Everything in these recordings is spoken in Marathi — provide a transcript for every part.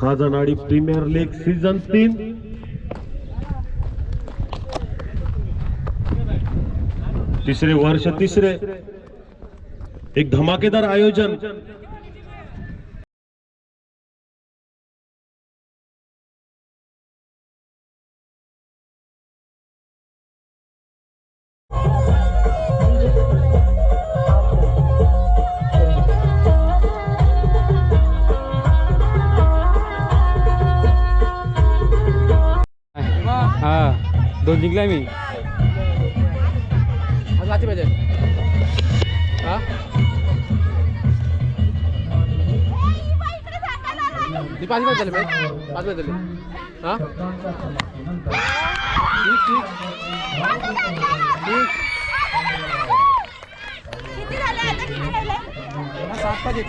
खाजानाडी प्रीमियर लीग सीझन तीन. तिसरे वर्ष तिसरे. एक धमाकेदार आयोजन. दोन जिंकलाय मी वाची पाहिजे. हा? ती पाच मिनिट झाले मॅच पाच मिनिट झाले. हा? ठीक ठीक. ठीक सात पाच येत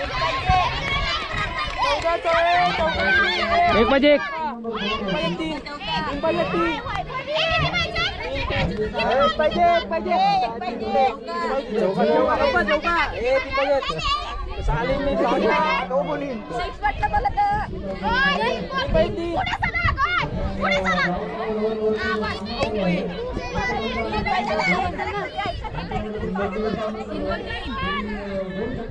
कुठं कुठं नाही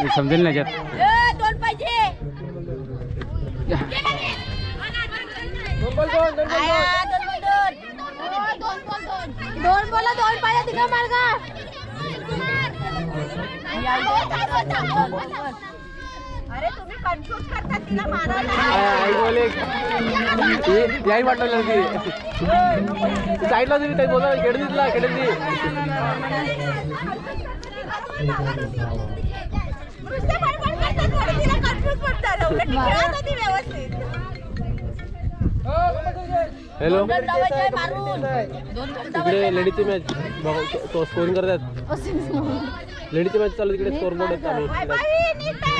मी समजेल ना दोन पाहिजे दोन बोला दोन पाहिजे तिकडे मार्ग अरे तुम्ही कन्फ्युज करता तिला आई बोले. ती- याही वाटलं ती साईडला तुम्ही काही बोला खेळून दिला खेळून दी हॅलो इकडे लेडीची मॅच तो स्कोरिंग करतात लेडीची मॅच चालू तिकडे स्कोर बोर्ड आहेत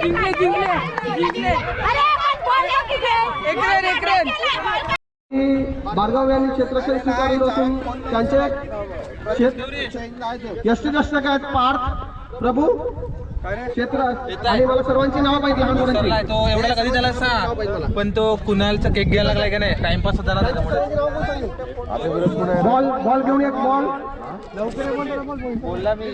जिंकले जिंकले बारगाव यांनी क्षेत्रक्षय स्वीकारले असून त्यांचे क्षेत्र यष्टी पार्थ प्रभू क्षेत्र आणि मला सर्वांची नावं पाहिजे लहान मुलांची. तो एवढ्याला कधी झाला सांग? पण तो कुणालचा केक घ्यायला लागलाय का नाही? टाइमपास झाला त्याच्यामुळे बॉल बॉल घेऊन एक बॉल. बोलला मी.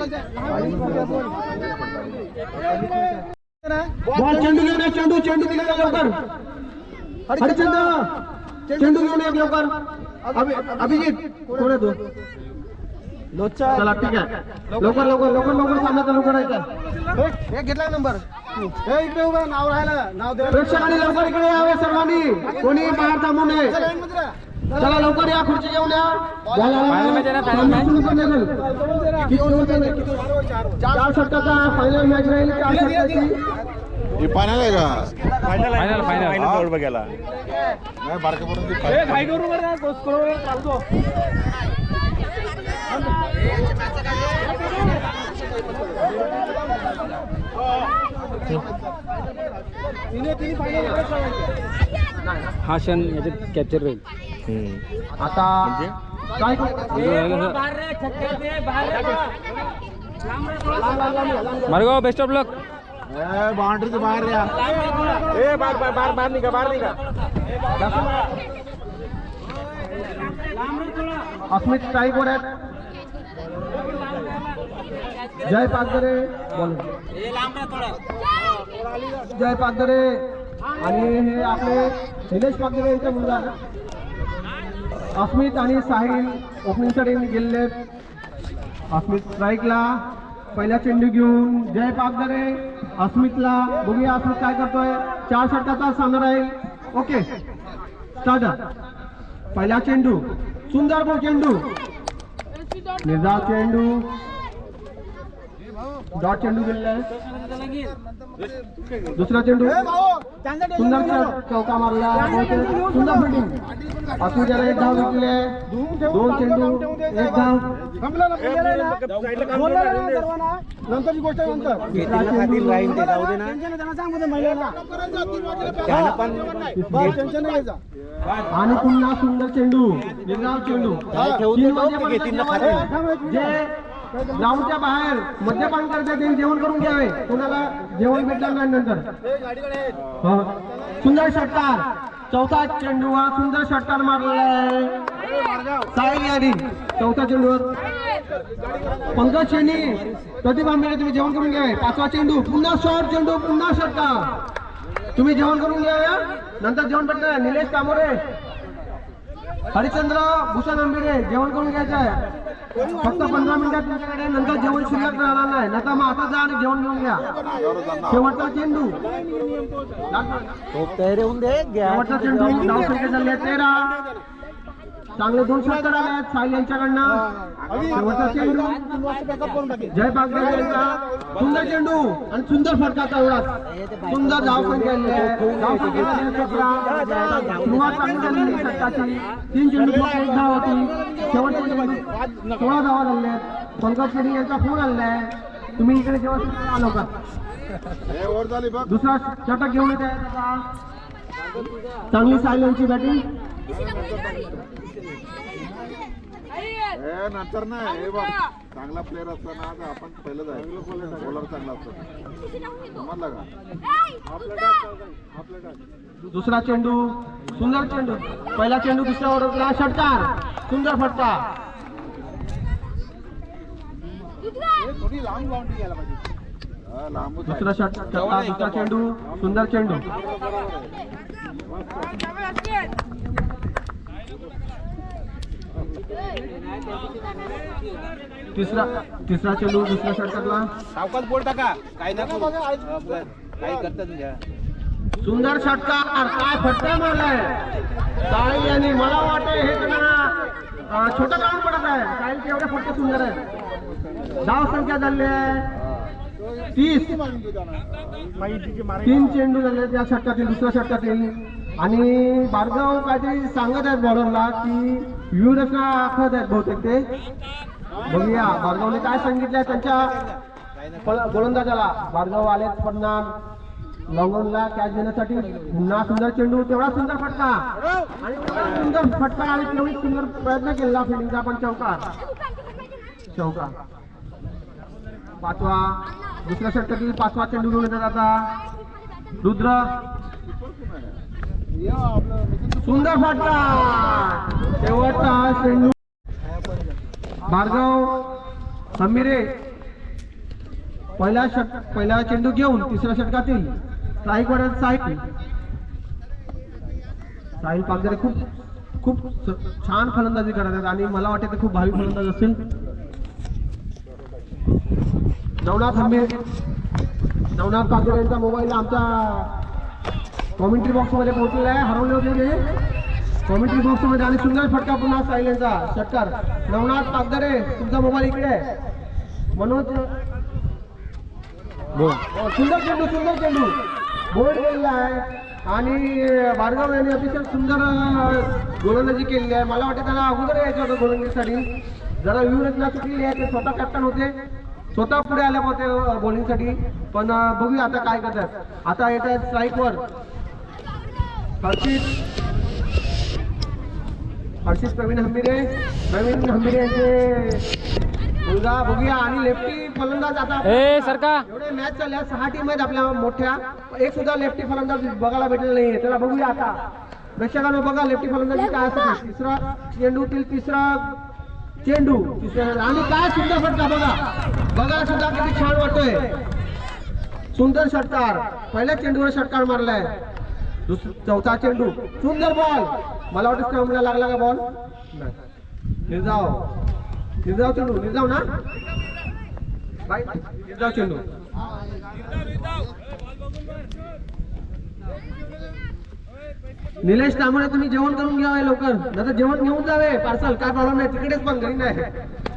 बॉल चेंडू घेऊन एक चेंडू चेंडू दिला लवकर. हरिचंद्र चेंडू. घेऊन एक लवकर. अभि- अभिजित कोण आहे तू? चला ठीक आहे. लवकर लवकर लवकर लवकर सामना चालू करायचा घेतला नंबर? इकडे उभा नाव राहायला. नाव प्रेक्षकांनी लवकर इकडे यावे सर्वांनी. कोणी बाहेर थांबू नये चला लवकर या खुर्ची घेऊन या. चार षटकाचा फायनल मॅच राहील चार षटकाची. फायनल आहे का? फायनल फायनल नाही बारकापर्यंत घाई करू बरं चालतो. फायनल हा क्षण याच्यात कॅप्चर होईल आता काय मार्गो बेस्ट ऑफ लक बाउंड्रीच्या बाहेर या. ए बार बार बार बाहेर निघा बाहेर निघा. अस्मित स्ट्राईकवर आहेत. जय पागदरे बोल. जय पागदरे आणि हे आपले निलेश पागदरे यांचा मुलगा अस्मित आणि साहिल ओपनिंगसाठी गेलेले अस्मित स्ट्राईकला पहिला चेंडू घेऊन जय पागदरे अस्मितला बघूया अस्मित काय करतोय. चार षटकाचा सामना राहील. ओके. स्टार्ट पहिला चेंडू. सुंदर चेंडू. निर्धाव चेंडू. डॉट चेंडू गेलेला आहे दुसरा चेंडू. सुंदर चौका मारला. सुंदर फिल्डिंग अस्मिताला एक धाव घेतली आहे. दोन चेंडू एक धाव. नंतरची गोष्ट आणि पुन्हा सुंदर चेंडू निर्गाव चेंडू. तीन वाजेपर्यंत जे ग्राउंडच्या बाहेर. मद्यपान करतात त्यांनी जेवण करून घ्यावे कुणाला जेवण भेटलं नाही नंतर. सुंदर षटकार. चौथा चेंडू हा सुंदर षटकार मारलेला आहे. साहिल यादी. चौथा चेंडूवर पंकज शेनी. प्रतिभा मिळेल तुम्ही जेवण करून घ्यावे पाचवा चेंडू. पुन्हा शॉर्ट चेंडू पुन्हा षटकार. तुम्ही जेवण करून घ्यावे नंतर जेवण भेटणार. निलेश कामोरे. हरिचंद्र भूषण आंबेडे जेवण करून घ्यायचं आहे. फक्त पंधरा मिनिटात तुमच्याकडे नंतर जेवण शिल्लक राहणार नाही. नंतर मग आता जा आणि जेवण घेऊन घ्या. शेवटचा चेंडू. शेवटचा चेंडू धाव संख्या तेरा. चांगले दोन षटकार आले आहेत साई यांच्याकडनं. शेवटचा चेंडू. जय बागदेव यांचा. सुंदर चेंडू आणि सुंदर फटका एवढाच. सुंदर धाव संख्या धाव सुरुवात चांगली तीन चेंडू एक धाव होती. शेवटच्या चेंडू सोळा धावा झाल्या आहेत. पंकज यांचा फोन आलेला आहे. तुम्ही इकडे जेव्हा आलो का? वर झाली बघ. दुसरा षटक घेऊन येत आहे. चांगली सायलनची बॅटिंग. हे नंतर नाही. हे बघ चांगला प्लेअर असताना आता आपण पहिलं जायचं बॉलर चांगला असतो. समजलं का? दुसरा चेंडू सुंदर चेंडू. पहिला चेंडू दुसऱ्या ओव्हरला षटकार. सुंदर फटका. हा, लांबच आहे. दुसरा षटकार दुसरा चेंडू सुंदर चेंडू. तिसरा तिसरा चेंडू दुसऱ्या षटकातला. सावकाश बोल टाका. काही ना काही करतात घ्या सुंदर षटकार काय फटका मारलाय? साहिल यांनी मला वाटतं हे त्यांना छोटं काम पडत आहे. साहिल एवढे फटके सुंदर आहे धाव संख्या झाली आहे. तीस. तीन चेंडू झाले त्या षटकातील दुसऱ्या षटकातील. आणि बारगाव काहीतरी सांगत आहेत बॉलरला की व्ह्यूरचना आखत आहेत बहुतेक ते. बघूया बारगावने काय सांगितलंय त्यांच्या गोलंदाजाला. बारगाव आलेत पुन्हा लॉंगॉनला कॅच देण्यासाठी. पुन्हा सुंदर चेंडू तेवढा सुंदर फटका. आणि तेवढा सुंदर फटका आणि तेवढी सुंदर प्रयत्न केला फिल्डिंगचा पण चौकार. चौका पाचवा दुसऱ्या षटकातील पाचवा चेंडू घेऊन येतात आता. रुद्र. सुंदर फाटला शेवटचा चेंडू भार्गव समीरे पहिला षट पहिला चेंडू घेऊन तिसऱ्या षटकातील साईक. वाड्यात साहिल साहिल पागदरे खूप खूप छान फलंदाजी करत आहेत आणि मला वाटते ते खूप भावी फलंदाज असेल नवनाथ हंबीर नवनाथ पागदरे यांचा मोबाईल आमचा कॉमेंट्री बॉक्समध्ये पोहोचलेला आहे. हरवले होते ते कॉमेंट्री बॉक्समध्ये आणि सुंदर फटका पुन्हा साहिल यांचा षटकार नवनाथ पागदरे तुमचा मोबाईल इकडे आहे. मनोज बोल. हो, सुंदर चेंडू सुंदर चेंडू. बोर्ड गेलेला आहे. आणि भार्गव यांनी अतिशय सुंदर गोलंदाजी केलेली आहे. मला वाटतं त्याला अगोदर यायचं होतं गोलंदाजीसाठी. जरा व्ह्यू रचना चुकलेली आहे. ते स्वतः कॅप्टन होते. स्वतः पुढे आले होते बॉलिंगसाठी पण बघूया आता काय करतात. आता येत आहेत स्ट्राईकवर हर्षित. हर्षित प्रवीण हंबिरे. प्रवीण हंबिरे यांचे मुलगा बघूया आणि लेफ्टी फलंदाज आता ए सरका. एवढे मॅच चालल्या सहा टीम आहेत आपल्या मोठ्या. एक सुद्धा लेफ्टी फलंदाज बघायला भेटलेला नाहीये. त्याला बघूया आता. प्रेक्षकांनो बघा लेफ्टी फलंदाजी काय असते. तिसरा चेंडूतील तिसरा चेंडू. तिसरा आणि काय सुंदर फटका बघा. बघा सुद्धा किती छान वाटतोय. सुंदर षटकार पहिल्या चेंडूवर षटकार मारलाय. चौथा चेंडू. सुंदर बॉल मला वाटतं स्टंपला लागला का बॉल निर्जाव निर्जाव चेंडू. निर्जाव ना? निर्जाव चेंडू. निलेश तांबडे तुम्ही जेवण करून घ्यावे लवकर. नाही जेवण घेऊन जावे पार्सल काय प्रॉब्लेम नाही. तिकडेच पण घरी नाही.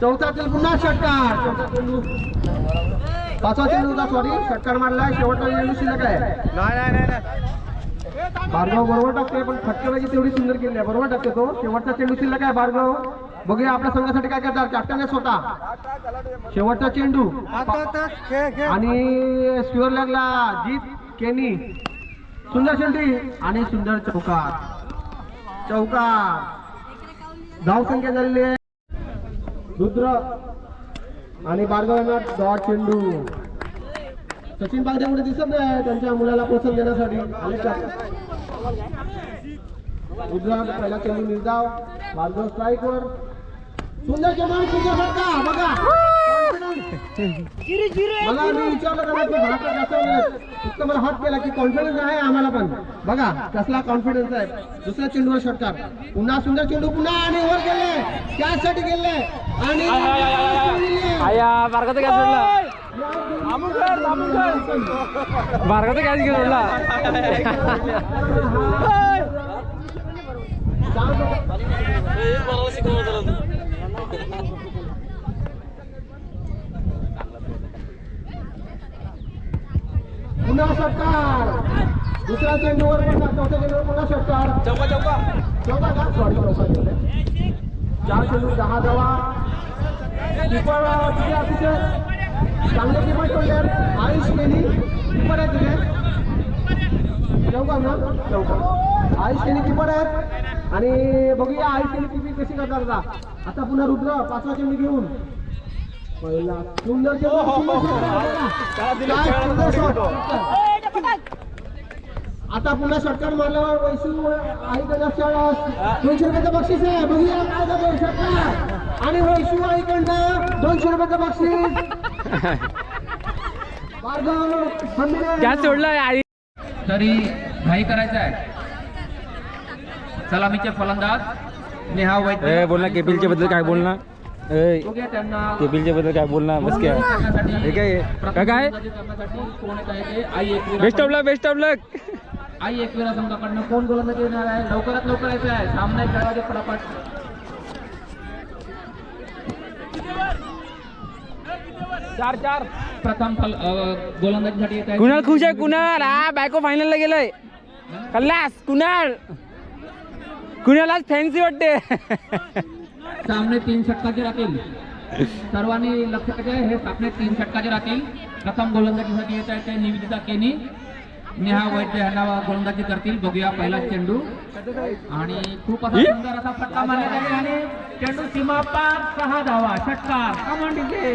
चौथा चेंडू. पुन्हा षटकार. चौथा चेंडू. पाचवा चेंडू होता सॉरी षटकार मारलाय. शेवटचा चेंडू शिल्लक आहे. बारगाव बरोबर टाकतोय पण फटकेबाजी तेवढी सुंदर केली आहे. बरोबर टाकतो तो. शेवटचा चेंडू शिल्लक आहे बारगाव. बघूया आपल्या संघासाठी काय करतात. कॅप्टन आहे स्वतः. शेवटचा चेंडू. आणि स्क्युअर लागला जीत केनी. सुंदर चेंडी आणि सुंदर चौकार. चौकार. धाव संख्या झालेली आहे. रुद्र आणि बारगाव यांना डॉट चेंडू. सचिन पागडे दिसत नाही त्यांच्या मुलाला प्रोत्साहन देण्यासाठी. आले पहिला चेंडू निर्धाव भार्गव स्ट्राईकवर सुंदर सुंदर फटका बघा. मला मी विचारलं का फक्त मला हट केला की कॉन्फिडन्स आहे आम्हाला पण. बघा कसला कॉन्फिडन्स आहे. दुसऱ्या चेंडूवर षटकार पुन्हा सुंदर चेंडू पुन्हा आणि वर गेले. त्यासाठी गेले. आणि आया बारकाचा गॅस सोडला बारकाचा गॅस घेऊन सोडला पुन्हा षटकार दुसऱ्या चेंडूवर पुन्हा चौथ्या चेंडूवर पुन्हा षटकार. चौका चौका. चौका का सॉरी चौका केले. चार चेंडू दहा धावा. किपर तिथे अतिशय. चांगले किपर सोडले आयुष केली किपर आहे तुझे चौका ना चौका. आयुष केली किपर आहेत. आणि बघूया आयुष केली किपी कशी करतात आता. आता पुन्हा रुद्र पाचवा चेंडू घेऊन. पहिला. सुंदर चेंडू. सुंदर षटकार. आता पुन्हा षटकार मारल्यावर वैशू आईकडनं शाळा दोनशे रुपयाचं बक्षीस आहे. बघूया काय जातो षटकार आणि वैशू आईकडनं दोनशे रुपयाचं बक्षीस. सोडला आई. तरी घाई करायचा आहे. सलामीचे फलंदाज. नेहा वैद्य बोल ना केपिलच्या बद्दल काय बोल ना? ए बघूया त्यांना. केपिलच्या बद्दल काय बोल ना? बस काय? हे काय? काय आई best of luck best of luck आई एकविरा संघाकडनं कोण गोलंदाजी येणार आहे? लवकरात लवकर यायचं आहे. सामना एक खेळामध्ये फटाफट. चार चार. प्रथम गोलंदाजीसाठी येत आहे. कुणाल खुश आहे? कुणाल? हा बायको फायनलला गेलंय. कल्लास कुणाल? कुणाल आज फॅन्सी वाटते सामने तीन षटकाचे राहतील. सर्वांनी लक्ष हे सामने तीन षटकाचे राहतील. प्रथम गोलंदाजीसाठी येत आहे ते निवेदिता केनी. नेहा वैद्य यांना गोलंदाजी करतील. बघूया पहिला चेंडू. आणि खूप असा सुंदर असा फटका मारला जाईल आणि चेंडू सीमा पार सहा धावा षटकार. कमान डीजे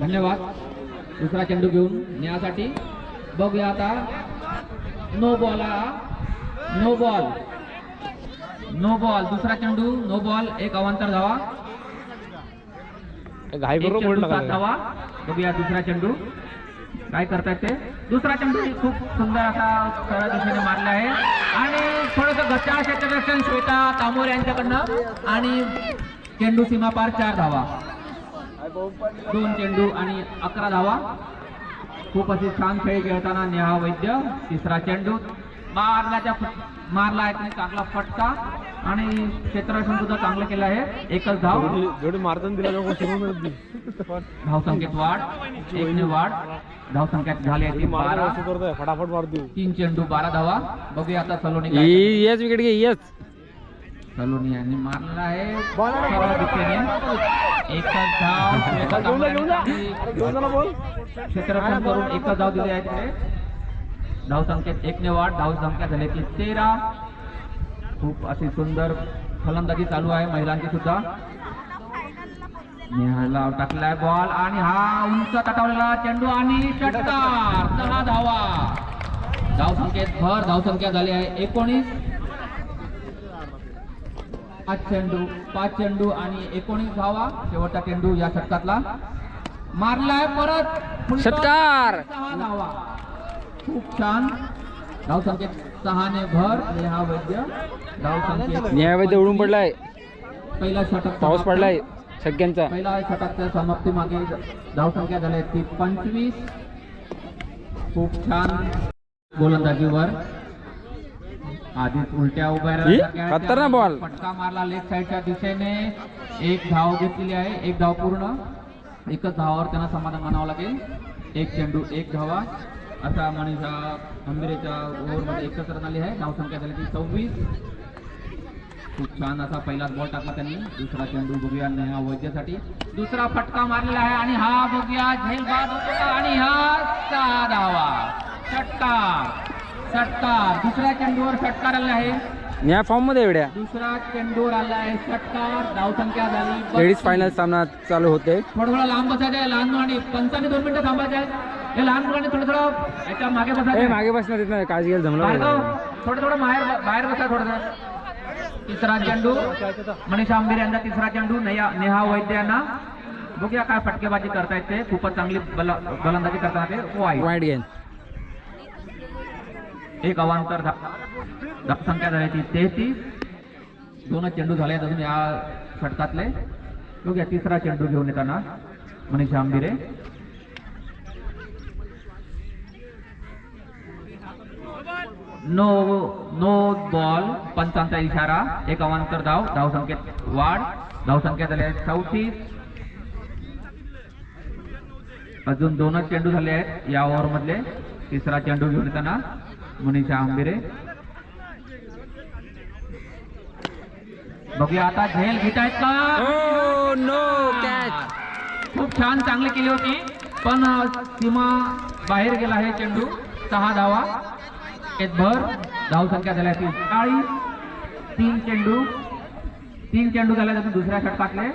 धन्यवाद. दुसरा चेंडू घेऊन नेहासाठी बघूया आता. No ball no ball no ball दुसरा चेंडू नो बॉल एक अवांतर धावा. घाई सात धावा बघूया दुसरा चेंडू. काय करतायत ते? दुसरा चेंडू खूप सुंदर असा सरळ दिशेने मारला आहे. आणि थोडस गच्चा क्षेत्ररक्षण श्वेता तामोर यांच्याकडनं. आणि चेंडू सीमा पार चार धावा. दोन चेंडू आणि अकरा धावा. खूप अशी छान खेळ खेळताना नेहा वैद्य तिसरा चेंडू. मारल्याच्या मारला आहे. त्याने चांगला फटका आणि क्षेत्ररक्षण सुद्धा चांगलं केलं आहे. एकच धाव. जेवढे मारताना दिला धाव संख्येत वाढ. एकने वाढ. धाव संख्यात झाली आहे ती बारा. करतोय. फटाफट मारतो तीन चेंडू बारा धावा. बघूया आता सलोनी येस विकेट घे येस. सलोनी यांनी मारलेला आहे. सरळ दिशेने. एकच धाव. एका धावाने क्षेत्ररक्षण करून एकच धाव दिली आहे तिकडे धाव संख्येत एकने वाढ धाव संख्या झाली की तेरा. खूप अशी सुंदर फलंदाजी चालू आहे महिलांची सुद्धा. नेहाला टाकलाय बॉल आणि हा उंच तटावलेला चेंडू आणि षटकार. सहा धावा. धाव संख्येत भर धाव संख्या झाली आहे एकोणीस. पाच चेंडू पाच चेंडू आणि एकोणीस धावा. शेवटचा चेंडू या षटकातला. मारलाय परत. षटकार. सहा धावा. खूप छान. धाव संख्येत सहाने भर. नेहा वैद्य धाव संख्येत न्यायवैद्य उडून पडलाय. पहिला षटक पाऊस. पडलाय सगळ्यांचा. पहिला षटकच्या समाप्ती मागे. धाव संख्या झाली ती पंचवीस. खूप छान. गोलंदाजीवर. आधीच उलट्या उभ्या त्या बॉल. फटका मारला लेफ्ट साईडच्या दिशेने. एक धाव घेतलेली आहे. एक धाव पूर्ण. एकच धावावर त्यांना समाधान मानावं लागेल. एक चेंडू एक धावा. असा मनीषा आंबिरेच्या ओव्हरमध्ये एकच रन आली आहे. धाव संख्या झाली ती सव्वीस. खूप छान असा पहिलाच बॉल टाकला त्यांनी. दुसरा चेंडू बघूया नेहा वैद्यसाठी. दुसरा फटका मारलेला आहे आणि हा बघूया झेल बाद होतो आणि हा सहा धावा षटकार षटकार दुसऱ्या चेंडूवर षटकार आला आहे. न्याय फॉर्ममध्ये एवढ्या दुसरा चेंडूवर आला आहे षटकार धाव संख्या झाली. लेडीज 32. फायनल सामना चालू होते. थोडं थोडं लांब बसायचं आहे. लहान मुलांनी पंचाने दोन मिनिटं थांबायचे आहेत हे लहान मुलांनी थोडं थोडं याच्या मागे बसायचं मागे बसणार तिथं काळजी घ्यायला जमलं. थोडं थोडं बाहेर बाहेर बसा थोडं तिसरा चेंडू मनीषा आंबेर यांचा तिसरा चेंडू नेहा नेहा वैद्य यांना. बघूया काय फटकेबाजी करतायत ते. खूपच चांगली गोलंदाजी करतात ते. वाईट गेम एक अवांतर संख्या झाली ती तेहतीस. दोनच चेंडू झाले अजून या षटकातले. बघूया तिसरा चेंडू घेऊन येताना Manisha Ambire no no ball पंचांचा इशारा एक अवांतर धाव धाव संख्येत वाढ धाव संख्या झाली आहे चौतीस अजून दोनच चेंडू झाले आहेत या ओव्हर मधले तिसरा चेंडू घेऊन येताना मनीषा आंबिरे. बघूया आता झेल घेत आहेत का? नो कॅच खूप छान चांगली केली होती पण सीमा बाहेर गेला आहे चेंडू सहा धावा. भर धाव संख्या झाल्या तीन चाळीस. तीन चेंडू. तीन चेंडू झाल्या त्यातून दुसऱ्या षटकातले.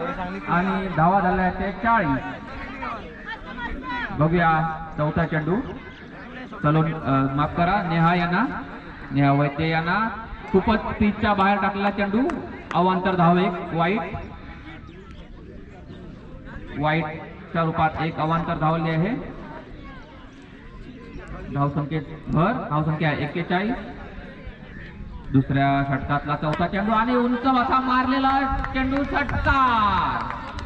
आणि धावा झाल्या ते चाळीस. बघूया चौथा चेंडू. चलो माफ करा नेहा यांना. नेहा वैद्य यांना. खूपच पिचच्या बाहेर टाकलेला चेंडू. अवांतर धाव एक वाईट. वाईटच्या रूपात एक अवांतर धावले आहे. धावसंख्येत भर धावसंख्या एक्केचाळीस. दुसऱ्या षटकातला चौथा चेंडू आणि उंच असा मारलेला चेंडू षटकार.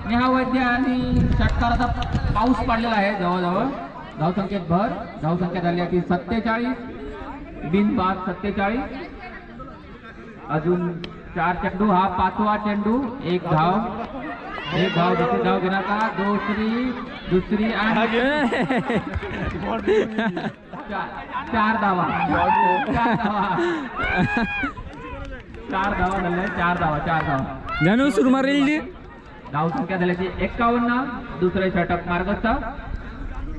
नेहा वैद्य आणि षटकाराचा पाऊस पडलेला आहे जवळजवळ. धावसंख्येत भर धावसंख्या झाली आहे ती सत्तेचाळीस. बिनबाद सत्तेचाळीस. अजून चार चेंडू हा पाचवा चेंडू. एक धाव. एक धाव दुसरी धाव घेणार का दुसरी दुसरी आणि चार. चार धावा. चार धावा. चार धावा झाल्या चार धावा चार धावा. जानू सुरू मारेल धाव संख्या झाल्याची एक्कावन्न. दुसरे षटक मार्गस्थ.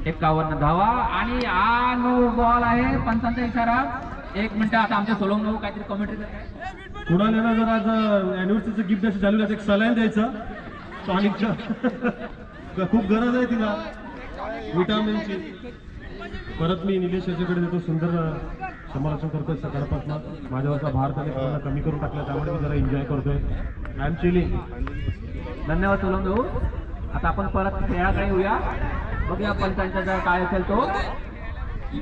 एक्कावन्न धावा. आणि हा नो बॉल आहे पंचांचा इशारा. एक मिनिट आता आमच्या सोलंग काहीतरी कमेंट्री कुणाला जर आज अॅनिव्हर्सरीचं गिफ्ट द्यायचं चालू आहे एक सलाईन द्यायचं. टॉनिकचं खूप गरज आहे तिला. विटामिनची परत मी निलेश याच्याकडे देतो सुंदर समालोचन करतोय सकाळपासून. माझ्यावरचा भार त्याने पूर्ण कमी करून टाकला त्यामुळे मी जरा एन्जॉय करतोय. आय एम चिलिंग धन्यवाद सोलंग भाऊ. आता आपण परत खेळाकडे येऊया? बघूया पंचांचा जर काय असेल तो.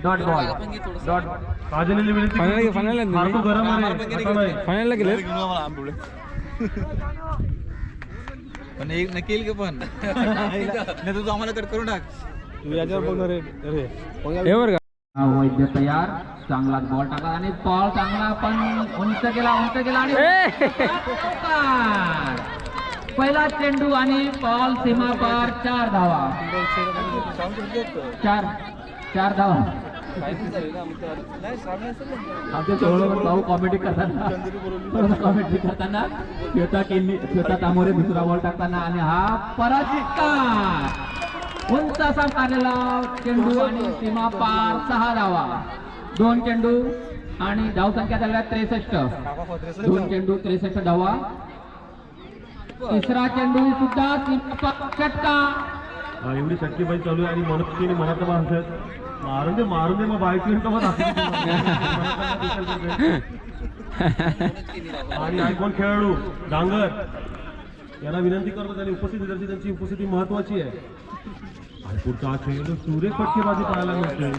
डॉट बॉल डॉट ताजलेली वेळी Final ला- final ला नाही. मार्को गरम आहे. आता नाही. फायनलला गेले पण एक नकेल का पण? नाही तर तू आम्हाला कट करून टाक. हे बरं का? वैद्य तयार चांगलाच बॉल टाकला आणि बॉल चांगला पण उंच गेला उंच गेला आणि. पहिला चेंडू आणि बॉल सीमा पार चार धावा. चार चार धावा. आमचे सोहळ्यावर भाऊ कॉमेडी करताना. कॉमेडी करताना श्वेता केली श्वेता तामोरे दुसरा बॉल टाकताना आणि हा पराजित उंच असा मारलेला चेंडू आणि सीमा पार सहा धावा. दोन चेंडू आणि धावसंख्या झाल्या त्रेसष्ट. दोन चेंडू त्रेसष्ट धावा. तिसरा चेंडू सुद्धा षटका एवढी शक्तीबाई चालू आहे आणि मनस्थितीने मनात माणसं. मारून दे मारून दे मग बायको आणि आयकॉन खेळाडू डांगर. यांना विनंती करतो त्यांनी उपस्थित त्यांची उपस्थिती महत्वाची आहे. पुढचा हा खेळ सुरेख फटकेबाजी पाहायला मिळते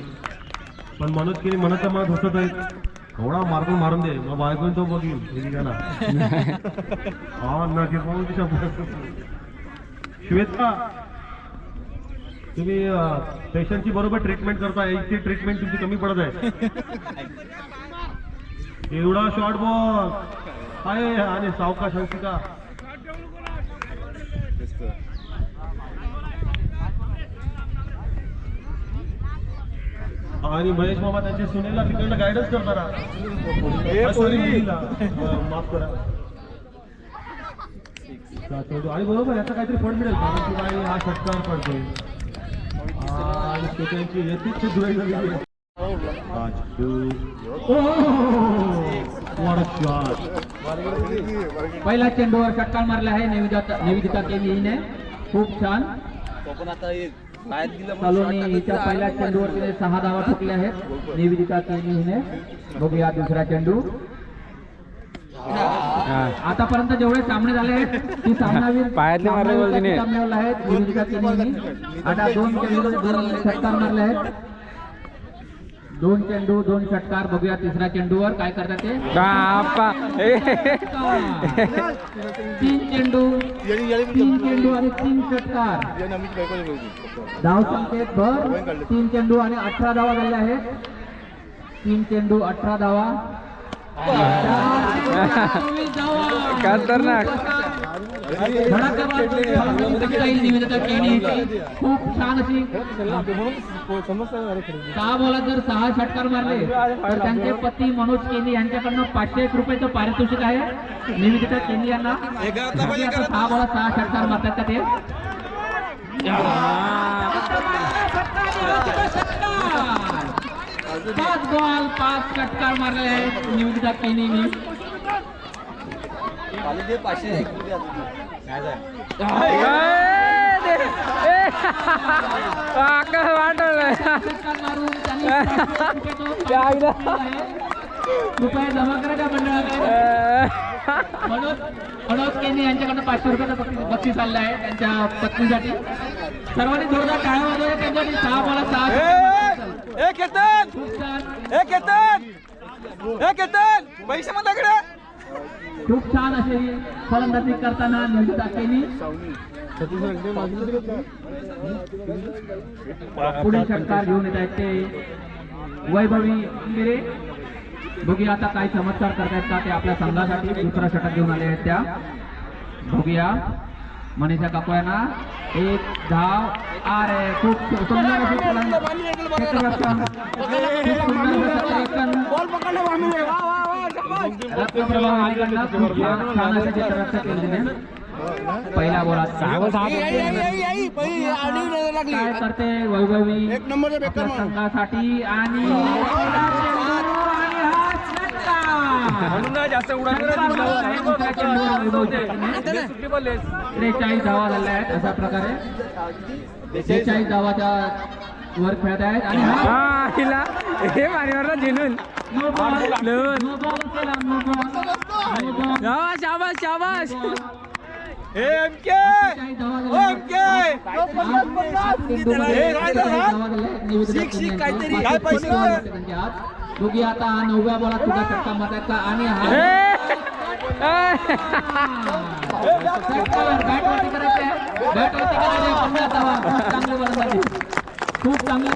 पण मनोज केली मनाचा मनात हसत आहेत एवढा मार्ग मारून दे. मग बायको तो बघील हे ना हा श्वेता तुम्ही पेशंटची बरोबर ट्रीटमेंट करताय. इतकी ट्रीटमेंट तुमची कमी पडत आहे. एवढा शॉर्ट बॉल आहे आणि सावकाश हंसिका आणि महेश मामा त्यांच्या सुनेला तिकडनं गायडन्स करताना. अ, माफ करा. आणि बरोबर याचा काहीतरी फळ मिळेल. कारण की बाई हा षटकार पडतोय. आणि त्यांची यथेच्छ a shot. पहिला चेंडूवर षटकार मारला आहे. निवेदिता निवेदिता केली खूप छान. सलोनी हिच्या पहिल्या चेंडूवर तिने सहा धावा ठोकल्या आहेत. निवेदिता केली हिने. बघूया दुसरा चेंडू. आतापर्यंत जेवढे सामने झाले आहेत ती सामनावीर पायातले मारले आहेत. निवेदिता केली आता दोन चेंडू दोन षटकार मारले आहेत. दोन चेंडू दोन षटकार बघूया तिसऱ्या चेंडूवर काय करतात ते. तीन चेंडू तीन चेंडू आणि तीन षटकार धाव संख्येत भर तीन चेंडू आणि अठरा धावा झाल्या आहेत तीन चेंडू अठरा धावा. खतरनाक. निवेदिता केली. हिची. खूप छान अशी सहा बॉलात जर सहा षटकार मारले. तर त्यांचे पती मनोज केनी यांच्याकडनं पाचशे एक रुपयाचं पारितोषिक आहे. निवेदिता केनी यांना. सहा बॉलात सहा षटकार मारतात का ते? पाच बॉल पाच षटकार मारले आहेत निवेदिता केनीने ए, दे. ए. आकाश वाटवलंय षटकार मारून त्यांनी पाचशे रुपयाचं त्या आईला. रुपये जमा करा त्या मंडळाकडे मनोज मनोज केनी यांच्याकडनं पाचशे रुपयाचं बक्षीस आलेलं आहे त्यांच्या पत्नीसाठी सर्वांनी जोरदार टाळ्या वाजवल्या त्यांच्यासाठी सहा मला सहा ए केतन खूप छान ए केतन ए केतन पैसे माझ्याकडे खूप छान अशी फलंदाजी करताना निवेदिता केली पुढील षटकार घेऊन येत आहेत ते वैभवी मिरे बघूया आता काय चमत्कार करतायत का ते आपल्या संघासाठी. दुसरा षटक घेऊन आले आहेत त्या. बघूया. मनीषा काकोयांना एक धाव. अरे खूप सुंदर फलंदाजी. पहिला बोला काय करते वैभवी एक नंबर संघासाठी आणि जास्त त्रेचाळीस धावा झाल्या आहेत अशा प्रकारे. त्रेचाळीस धावाच्या वर खेळत आहेत आणि हा हिला हे मारीवरला झेलून नो बॉल. लून. No ball. केला नो बॉल. No ball. शाबास शाबास शाबास. A M K. O M K. काय पैसे बघूया आता हा नवव्या बॉलात सुद्धा षटका मारतात का आणि हा. षटकार बॅटवरती करायचं आहे बॅटवरती करायचं चांगली खूप चांगली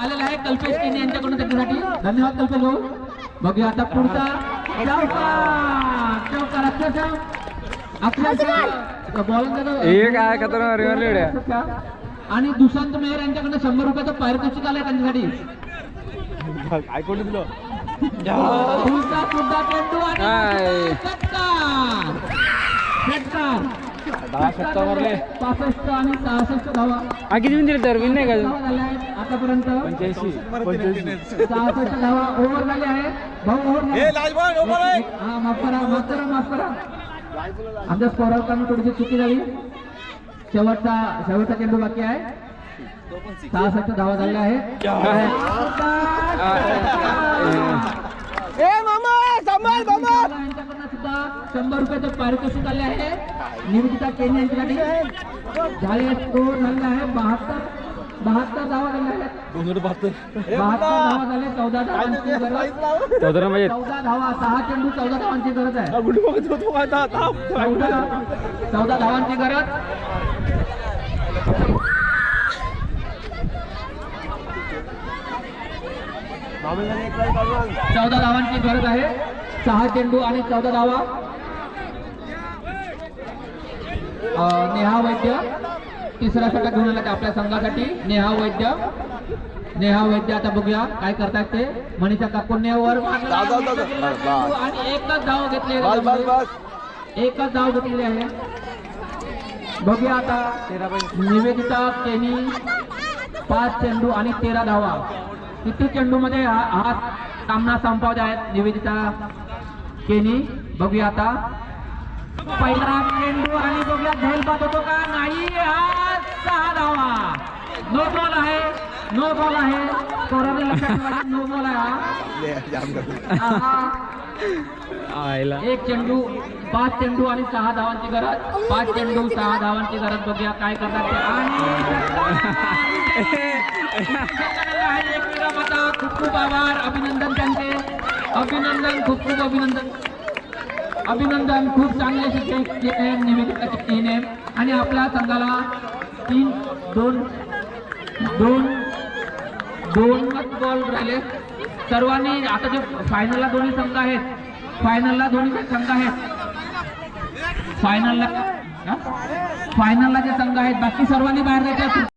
आलेलं आहे कल्पेश केनी यांच्याकडून त्याच्यासाठी. धन्यवाद कल्पेश भाऊ. बघूया आता पुढचा. चौकार अक्षरशः. अक्षरशः. बॉलिंग हे काय आणि दुष्यंत मेहर यांच्याकडनं शंभर रुपयाचं पारितोषिक आलंय त्यांच्यासाठी. पुढचा सुद्धा चेंडू आणि काय? षटकार षटकार पासष्ट आणि सहासष्ट धावा. हा किती दिले तर? विन नाही धावा का झाल्या आहेत आतापर्यंत. पंच्याऐंशी. सहासष्ट धावा ओव्हर झाली आहे भाऊ ओव्हर हा माफ करा माफ करा माफ करा. आमच्या स्कोररकडनं थोडीशी चुकी झाली. शेवटचा शेवटचा चेंडू बाकी आहे. सहासष्ट धावा झाल्या आहेत. ए मामा सांभाळ मामा. सुद्धा शंभर रुपयाचं पारितोषिक आले आहे. निवेदिता केनी यांच्यासाठी झाले स्कोर झालेला आहे. बहात्तर बहात्तर धावा झाल्या आहेत. बहात्तर. धावा झाले. चौदा धावांची गरज. चौदा म्हणजे चौदा धावा सहा चेंडू चौदा धावांची गरज आहे. चौदा चौदा धावांची गरज. चौदा धावांची गरज आहे. सहा चेंडू आणि चौदा धावा. नेहा वैद्य. तिसरा षटक घेऊन आला आपल्या संघासाठी. नेहा वैद्य. नेहा वैद्य आता बघूया काय करतायत ते. मनीषा काकूंनी वर मारला. चेंडू आणि एकच धाव घेतली एकच धाव घेतलेली आहे. बघूया आता निवेदिता केनी पाच चेंडू आणि तेरा धावा. किती चेंडू मध्ये हा हा सामना संपवत आहेत निवेदिता? केनी बघूया आता. पहिला चेंडू आणि बघूया झेल बाद होतो का? नाही हा सहा धावा नो बॉल आहे. नो बॉल आहे नो बॉल आहे हा. एक चेंडू पाच चेंडू आणि सहा धावांची गरज. पाच चेंडू सहा धावांची गरज. बघूया काय करतात ते. आणि खूप खूप आभार. अभिनंदन त्यांचे. अभिनंदन खूप खूप अभिनंदन. अभिनंदन खूप चांगले शिक्षण निवेदिता चिठ्ठीने आणि आपल्या संघाला तीन दोन दोन दोनच बॉल राहिले. सर्वांनी आता जे फायनलला दोन्ही संघ आहेत फायनलला दोन्ही संघ आहेत फायनलला फायनलला जे संघ आहेत बाकी सर्वांनी बाहेर जायचे.